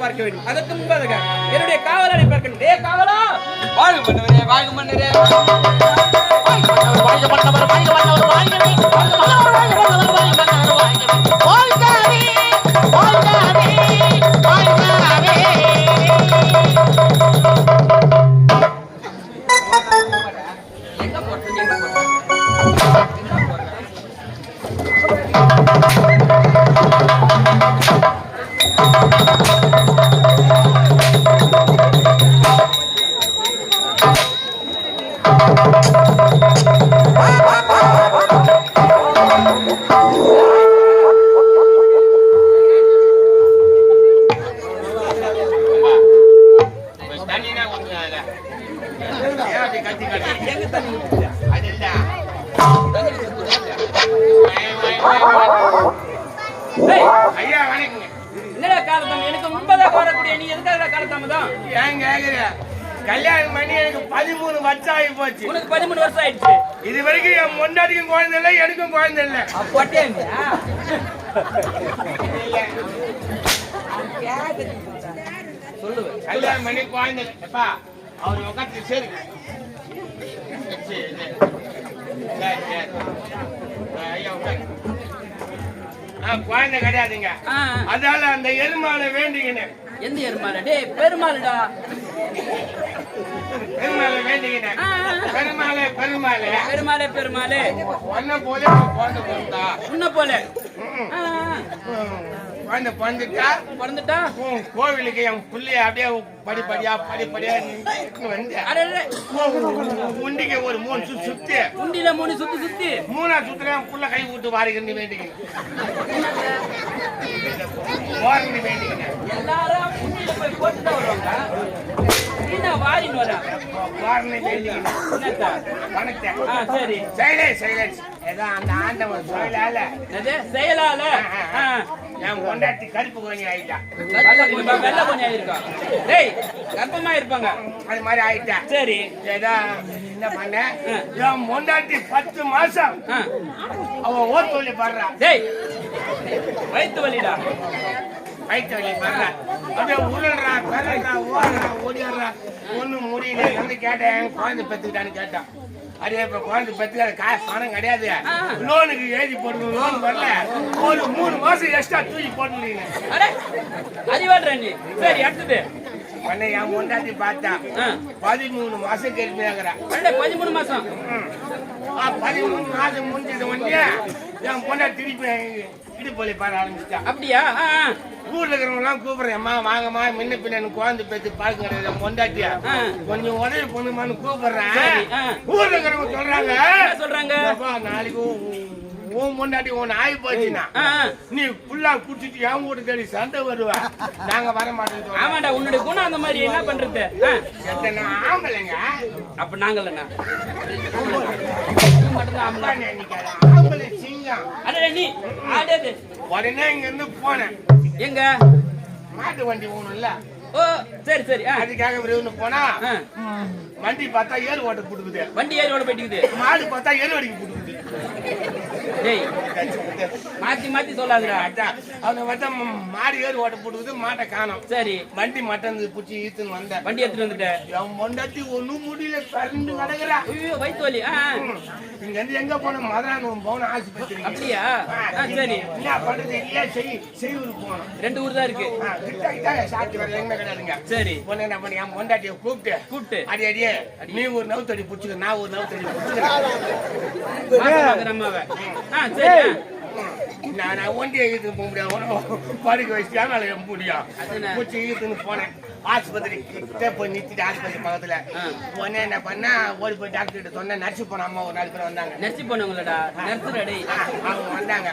பார்க்க வேண்டும். அதற்கு முன்பதாக என்னுடைய காவலனை பார்க்க வேண்டும் ஏ காவலா! வாழ்க மன்னரே வாழ்க மன்னரே. வாழ்க மன்னவர் வாழ்க கல்யாணம் பண்ணி எனக்கு பதிமூணு ஆகி போச்சு. உனக்கு பதிமூணு வருஷம் ஆயிடுச்சு. இது வரைக்கும் என் முண்டாட்டிக்கும் குழந்தை இல்லை எனக்கும் குழந்தை இல்லை. சொல்லுவேன் கல்யாணம் பண்ணி குழந்தை. எப்பா அவர் உட்காந்து சரி. குழந்தை கிடையாதுங்க. ஆ, அதால அந்த எருமாலை வேண்டிக்கினேன். எந்த எருமால டேய் பெருமாளுடா. பெருமாளை ஆ. பெருமாளே. பெருமாளே பெருமாளே. பெருமாளே ஒன்ன போல குழந்தை பிறந்தா உன்ன போல. குழந்தை பிறந்துட்டா? பிறந்துட்டா? கோவிலுக்கு என் புள்ளைய அப்படியே படிப்படியா படிப்படியா வந்து. உண்டிக்கு ஒரு மூணு சுத்து சுத்தி. குண்டில மூணு சுத்தி சுத்தி. மூணா சுத்துல என் புள்ள கை விட்டு வாரிக்கிட்டு வேண்டிக்கிறேன் எல்லாரும் போய் போட்டு தான் வருவாங்க. நீ வாரின்னு வரா. வாரினு வேண்டிக்கிறேன் என்னத்தா? வணக்கத்தை ஆ சரி. சைலேஷ் சைலேஷ் ஏதோ அந்த ஆண்டவன் தொழிலால என்னது? செயலால. என் கொண்டாட்டி கருப்பு கொஞ்சம் ஆயிட்டா. வெள்ளை கொஞ்சம் ஆயிருக்கா? டேய் கர்ப்பமா இருப்பாங்க. அது மாதிரி ஆயிட்டா. சரி. ஏதோ என்ன பண்ண? என் பொண்டாட்டி பத்து மாசம். அவன் ஓர் சொல்லி பாடுறா. டேய் வயித்து வலிடா. வயிற்று வலி பாடுறா அப்படியே உருள்றா பெறறா ஓடுறா ஓடிடுறா ஒண்ணும் முடியல. வந்து கேட்டேன். குழந்தை பெத்துக்கிட்டான்னு கேட்டான். அதே இப்ப குழந்தை பெத்துக்க காசு பணம் கிடையாது. லோனுக்கு எழுதி போடணும். லோன் வரல. ஒரு மூணு மாசம் எக்ஸ்ட்ரா தூக்கி போட்டுருந்தீங்க அட அறிவாடுற நீ. சரி அடுத்தது. உடனே என் பொண்டாட்டி பார்த்தா. பதிமூணு மாசம் கெடுமையாகிறா அட பதிமூணு மாசம். பதிமூணு மாசம் முடிஞ்சது உடனே என் பொண்டா திருப்பி இடுப்பொலி பாட ஆரம்பிச்சிட்டா. அப்படியா. ஊர்ல இருக்கிறவங்க எல்லாம் கூப்பிடுறேன் அம்மா வாங்கம்மா முன்ன பின்ன குழந்தை பேத்து பார்க்க கிடையாது பொண்டாட்டியா. கொஞ்சம் உதவி பண்ணுமான்னு கூப்பிடுறேன். ஊர்ல இருக்கிறவங்க சொல்றாங்க. சொல்றாங்க? "அப்பா, நாளைக்கு உன் உன் பொண்டாட்டி ஒன்னு ஆகி போச்சுன்னா. நீ புல்லா குடிச்சிட்டு என் வீட்டு தேடி சண்டை வருவ. நாங்க வர மாட்டோம். ஆமாடா உன்னுடைய குணம் அந்த மாதிரி. என்ன பண்றது? ஆம்பளைங்க? அப்ப நாங்கள்ண்ணா மட்டும்தான் ஆம்பளை. அடடே நீ ஆடேது உடனே இங்க இருந்து போனேன். எங்க? மாட்டு வண்டி இல்ல ஓ சரி சரி. அதுக்காக விரும்பு போனா. வண்டி பார்த்தா ஏறு ஓட்ட போட்டுக்குது. வண்டி ஏறி ஓட போயிட்டுக்குது. மாடு பார்த்தா ஏறு வடிக்கு போட்டுக்குது. டேய் மாத்தி மாத்தி சொல்லாதடா. அதான் அவனை பார்த்தா மாடு ஏறு ஓட்ட போட்டுக்குது மாட்டை காணோம். சரி. வண்டி மட்டும் புடிச்சு ஈத்துன்னு வந்தேன் வண்டி எடுத்துட்டு வந்துட்ட. என் பொண்டாட்டி ஒண்ணும் முடியல கரண்டு கிடக்குறா. ஐயோ வயித்து வலி. இங்க இருந்து எங்க போன மதுரானுவம் போன ஆஸ்பத்திரி அப்படியா? சரி. என்ன பண்றது? இல்லையா செய் செய்யூருக்கு போனோம். ரெண்டு ஊர் தான் இருக்கு. கிட்ட சாட்சி வர எங்க சரி. பொண்ணு என்ன பண்ணி என் பொண்டாட்டியை கூப்பிட்டு கூப்பிட்டு. அடி அடியே நீ ஒரு நவுத்தடி புடிச்சுக்க நான் ஒரு நவுத்தடி புடிச்சுக்கிறேன். நான் நான் ஒண்டியை இழுத்துன்னு போக முடியாது. படுக்க வச்சுட்டா எம்ப முடியும். பூச்சி இழுத்துன்னு போனேன். ஆஸ்பத்திரி கிட்ட போய் நிறுத்திட்டு ஆஸ்பத்திரி பக்கத்துல. உடனே என்ன பண்ணா ஓடி போய் டாக்டர் கிட்ட சொன்னேன் நர்ஸ் போன அம்மா ஒரு நாலு பேர் வந்தாங்க. நர்சி பண்ணுங்களடா நர்சுடா டேய் ஆ, அவங்க வந்தாங்க.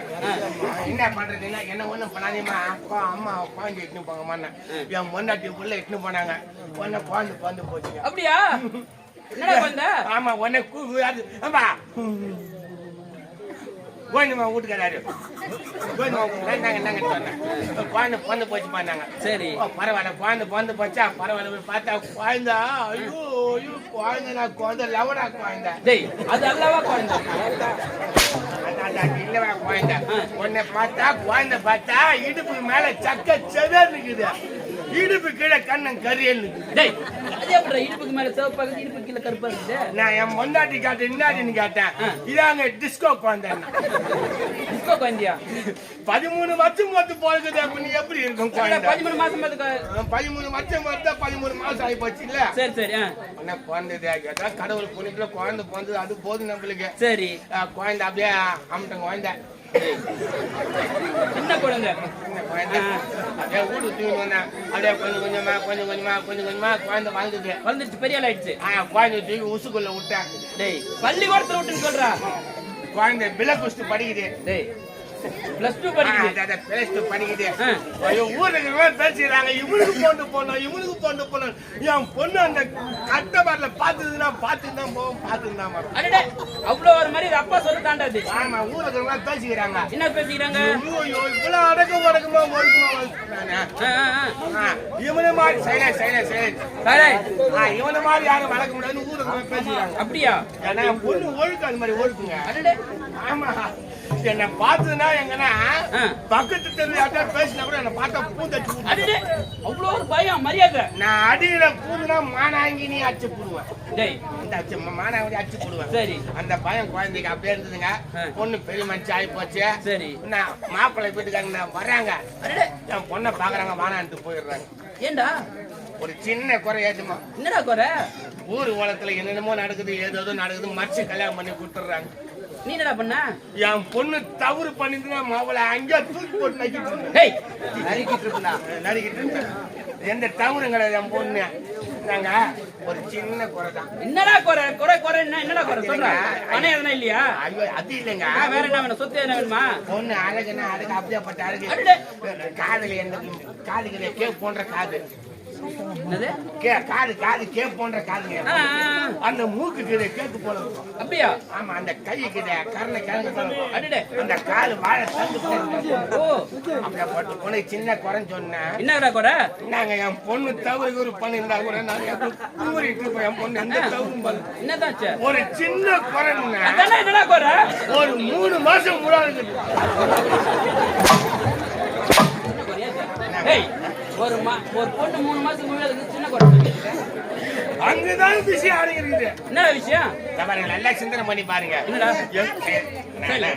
என்ன பண்றதுன்னா என்ன ஒண்ணும் பண்ணாதீமா அப்பா அம்மா குழந்தை இட்டுன்னு போங்கம்மா என் பொண்டாட்டி புள்ள இட்டுன்னு போனாங்க. உடனே குழந்தை பிறந்து போச்சுங்க. அப்படியா? என்னடா ஆமா உடனே கூப்பிடாது ஆமா கோயிலுமா வீட்டுக்காராரு. கோயிலுமா நாங்க நாங்க சொன்னேன் குழந்தை பிறந்து போச்சு பண்ணாங்க சரி. பரவாயில்ல குழந்தை பிறந்து போச்சா? பரவாயில்ல போய் பார்த்தா குழந்தை. ஐயோ ஐயோ குழந்தை நான் குழந்தை லவடா குழந்தை. டேய் அது அல்லவா குழந்தை? இல்லவா குழந்தை? உன்னை பார்த்தா குழந்தை பார்த்தா இடுப்பு மேல சக்க செதர் இருக்குது. இடுப்பு கீழே கண்ணன் கரியல் டேய் அது இடுப்புக்கு மேல சிவப்பாக இடுப்பு கீழே கருப்பா இருக்குது நான் என் பொண்டாட்டி கேட்டேன் என்னாடின்னு கேட்டேன். இதாங்க டிஸ்கோ குழந்தை. டிஸ்கோ குழந்தையா? பதிமூணு வருஷம் மட்டும் போகுது அப்படின்னு எப்படி இருக்கும் குழந்தை? பதிமூணு மாசம் பதிமூணு வருஷம் வருதா பதிமூணு மாசம் ஆகி போச்சு இல்ல? சரி சரி என்ன குழந்தை கேட்டா கடவுள் புண்ணியத்துல குழந்தை பிறந்தது அது போதும் நம்மளுக்கு. சரி. குழந்தை அப்படியே அம்மிட்ட குழந்தை. சின்ன குழந்தை. அப்படியே வீடு தூங்கி வந்தேன். அப்படியே கொஞ்சம் கொஞ்சமா கொஞ்சம் கொஞ்சமா கொஞ்சம் கொஞ்சமா குழந்தை வாழ்ந்துது வளர்ந்துச்சு பெரிய ஆயிடுச்சு. ஆ குழந்தை தூக்கி உசுக்குள்ள விட்டேன். டேய் பள்ளிக்கூடத்துல விட்டுன்னு சொல்றா. குழந்தை பிள குஸ்து படிக்குது. டேய் பிளஸ் டூ படிக்குது. அத- அத பிளஸ் டூ படிக்குது. ஐயோ ஊருக்கு பேசிடுறாங்க இவனுக்கு பொண்ணு போனோம் இவனுக்கு பொண்ணு போனோம் என் பொண்ணு அந்த கட்டபாரில் பார்த்துதுன்னா பார்த்துட்டு தான் போவோம் பார்த்துட்டு தான் வரும். அவ்வளவு ஒரு மாதிரி அப்பா சொல்ல தாண்டாது. ஆமா ஊருக்கு பேசிக்கிறாங்க. என்ன பேசிக்கிறாங்க? ஐயோ, இவ்வளவு அடக்கம் ஆ. ஆ, இவனை மாதிரி சைலண்ட் சைலண்ட் சரி, ஆ, இவனை மாதிரி யாரும் வளர்க்க முடியாதுன்னு ஊருக்கு பேசிக்கிறாங்க. அப்படியா? ஏன்னா பொண்ணு ஒழுக்கம் அந்த மாதிரி ஒழுக்குங்க. ஆமா. என்ன பார்த்ததுன்னா எங்கன்னா. பக்கத்து தெரு யார்ட்டா பேசினா கூட என்ன பார்த்தா விட்டுரும். அடடே அவ்வளவு ஒரு பயம் மரியாதை. நான் அடியில பூதுனா மானாங்கி நீ அடிச்சு போடுவேன். டேய். இந்த அச்சு மானாங்கி அடிச்சு போடுவேன். சரி. அந்த பயம் குழந்தைக்கு அப்படியே இருந்ததுங்க. பொண்ணு பெரிய மனுச்சு ஆகி போச்சு. சரி. நான் மாப்பிள்ளை வீட்டுக்காரங்க வர்றாங்க. அடடே. என் பொண்ணை பாக்குறாங்க வானான்ட்டு போயிடுறாங்க. ஏண்டா? ஒரு சின்ன குறை ஏற்றுமா என்னடா குறை? ஊர் உலகத்துல என்னென்னமோ நடக்குது ஏதோ நடக்குது மறைச்சு கல்யாணம் பண்ணி கொடுத்துட்றாங்க. நீ என்னடா பண்ண? என் பொண்ணு தவறு பண்ணிட்டுனா மாவளை அங்கே தூக்கி போட்டு நக்கிட்டு நறுக்கிட்டு இருந்தா. நறுக்கிட்டு இருந்தேன். எந்த தவறும் கிடையாது என் பொண்ணு. நாங்க ஒரு சின்ன குறை தான். என்னடா குறை? குறை குறை என்ன? என்னடா குறை? சொல்ற. பணம் எதனா இல்லையா? ஐயோ அது இல்லைங்க. வேற என்ன வேணும்? சொத்து என்ன வேணுமா? பொண்ணு அழகுன்னா அழகு அப்படியாப்பட்ட அழகு. அடடே. காதுல எந்த காதுகளே கே போன்ற காது. காது காது கே போன்ற காதுங்க. அந்த மூக்கு கிட்ட கேக்கு போல அப்படியா? ஆமா அந்த கை கிட்ட கரணை கிழங்கு அந்த காது வாழை தந்து. ஓ. அப்படியாப்பட்ட பொண்ணு சின்ன குறைன்னு சொன்னேன். என்னடா குறை? நாங்க என் பொண்ணு தவறு ஒரு பண்ணியிருந்தா கூட நான் கூறிட்டு இருப்பேன் என் பொண்ணு எந்த தவறும். என்னதாச்சு? ஒரு சின்ன அதானே என்னடா குறை? ஒரு மூணு மாசம் முன்னாடி டேய் ஒரு மா ஒரு பொண்ணு மூணு மாசத்துக்கு முன்னாடி சின்ன இருக்க. அங்கதான் பிஸி ஆடுகிறது என்னடா விஷயம் பாருங்க நல்லா சிந்தனை பண்ணி பாருங்க என்ன, என்ன?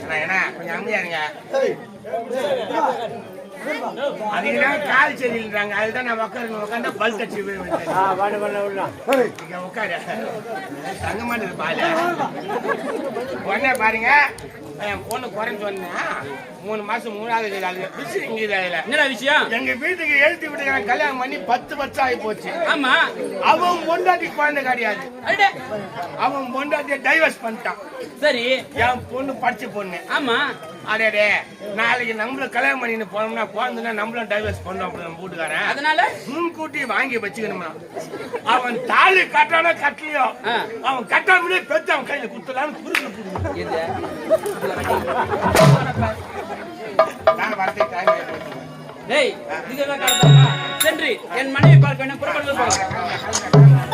என்ன, என்ன, கொஞ்சம் அமைதியா இருங்க அதுக்குதான் கால் சரியில்லைன்றாங்க. அதுதான் நான் உட்காரு உட்காந்தா பல் கட்சி போய் விட்டேன். இங்க உட்காரு தங்க மாட்டேது பாலு. உடனே பாருங்க. என் பொண்ணு குறைஞ்சு சொன்னா மூணு மாசம் மூணாவது அது பிஸி இங்குது அதுல. என்னடா விஷயம்? எங்க வீட்டுக்கு எழுதி விட்டு கல்யாணம் பண்ணி பத்து வருஷம் ஆகி போச்சு. ஆமா. அவன் பொண்டாட்டி குழந்தை கிடையாது. அவன் பொண்டாட்டிய டைவர்ஸ் பண்ணிட்டான். சரி. என் பொண்ணு படிச்ச பொண்ணு. ஆமா. அடே நாளைக்கு நம்மளும் கல்யாணம் பண்ணிட்டு போனோம்னா குழந்தைனா நம்மளும் டைவர்ஸ் பண்ணோம் அப்படி நம்ம வீட்டுக்காரன். அதனால? முன்கூட்டி வாங்கி வச்சுக்கணுமா? அவன் தாலி கட்டானா கட்டலையோ. அவன் கட்டாமலே பெத்து அவன் கையில டேய் இதெல்லாம் காரணமா சென்று என் மனைவி பார்க்க வேண்டும் புறப்படுவது போலாம்